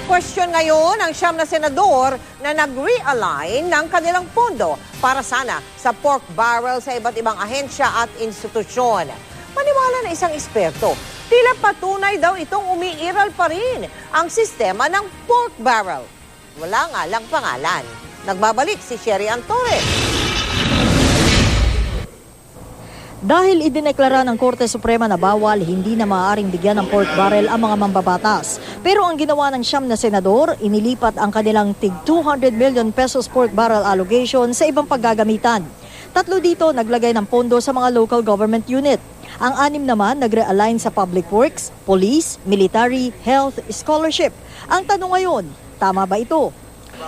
Kina-question ngayon ang siyam na senador na nag-realign ng kanilang pondo para sana sa pork barrel sa iba't ibang ahensya at institusyon. Maniwala na isang eksperto, tila patunay daw itong umiiral pa rin ang sistema ng pork barrel. Wala nga lang pangalan. Nagbabalik si Sherry Antore. Dahil idineklara ng Korte Suprema na bawal, hindi na maaaring bigyan ng pork barrel ang mga mambabatas. Pero ang ginawa ng siyam na senador, inilipat ang kanilang tig 200 million pesos pork barrel allocation sa ibang paggagamitan. Tatlo dito naglagay ng pondo sa mga local government unit. Ang anim naman nagre-align sa public works, police, military, health, scholarship. Ang tanong ngayon, tama ba ito?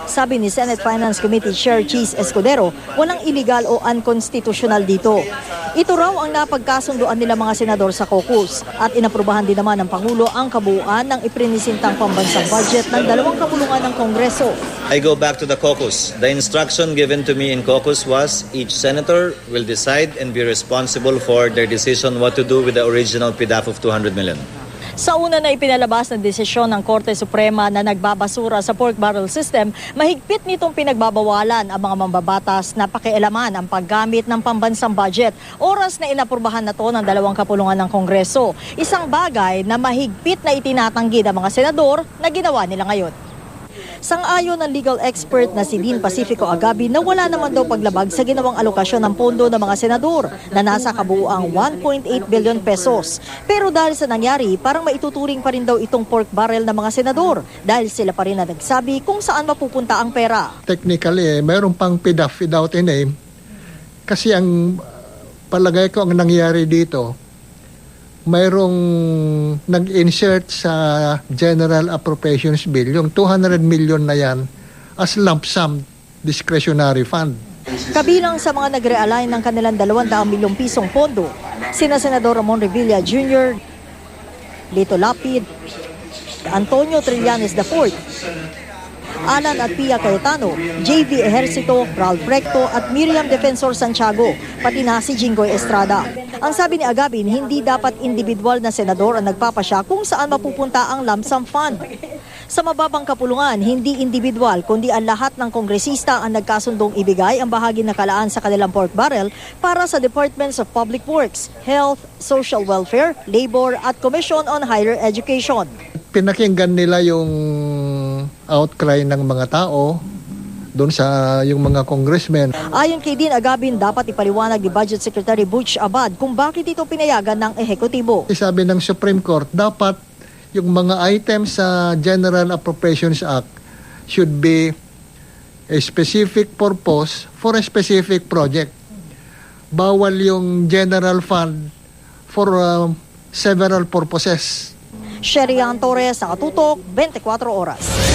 Sabi ni Senate Finance Committee Chair Cheese Escudero, walang illegal o unconstitutional dito. Ito raw ang napagkasunduan nila mga senador sa caucus at inaprubahan din naman ng Pangulo ang kabuuan ng iprinisintang pambansang budget ng dalawang kapulungan ng Kongreso. I go back to the caucus. The instruction given to me in caucus was each senator will decide and be responsible for their decision what to do with the original PDAF of 200 million. Sa una na ipinalabas ng desisyon ng Korte Suprema na nagbabasura sa pork barrel system, mahigpit nitong pinagbabawalan ang mga mambabatas na pakialaman ang paggamit ng pambansang budget. Oras na inapurbahan na to ng dalawang kapulungan ng Kongreso. Isang bagay na mahigpit na itinatanggi ng mga senador na ginawa nila ngayon. Sang-ayon ng legal expert na si Dean Pacifico Agabi na wala naman daw paglabag sa ginawang alokasyon ng pondo ng mga senador na nasa kabuuang 1.8 billion pesos. Pero dahil sa nangyari, parang maituturing pa rin daw itong pork barrel ng mga senador dahil sila pa rin na nagsabi kung saan mapupunta ang pera. technically, eh, mayroon pang PDAF without a name. Kasi ang palagay ko ang nangyari dito, mayroong nag-insert sa General Appropriations Bill, yung 200 million na yan, as lump sum discretionary fund. Kabilang sa mga nagre-align ng kanilang 200 milyong pisong pondo, sina Senador Ramon Revilla Jr., Lito Lapid, Antonio Trillanes IV, Alan at Pia Cayetano, JV Ejercito, Ralph Recto at Miriam Defensor Santiago, pati na si Jinggoy Estrada. Ang sabi ni Agabin, hindi dapat individual na senador ang nagpapasya kung saan mapupunta ang lump sum fund. Sa mababang kapulungan, hindi individual kundi ang lahat ng kongresista ang nagkasundong ibigay ang bahagi na kalaan sa kanilang pork barrel para sa Departments of Public Works, Health, Social Welfare, Labor at Commission on Higher Education. Pinakinggan nila yung outcry ng mga tao doon sa yung mga congressmen. Ayon kay Dean Agabin, dapat ipaliwanag ni Budget Secretary Butch Abad kung bakit ito pinayagan ng ehekutibo. Sabi ng Supreme Court, dapat yung mga items sa General Appropriations Act should be a specific purpose for a specific project. Bawal yung general fund for uh, several purposes. Sherry Torres, Nakatutok, 24 Oras.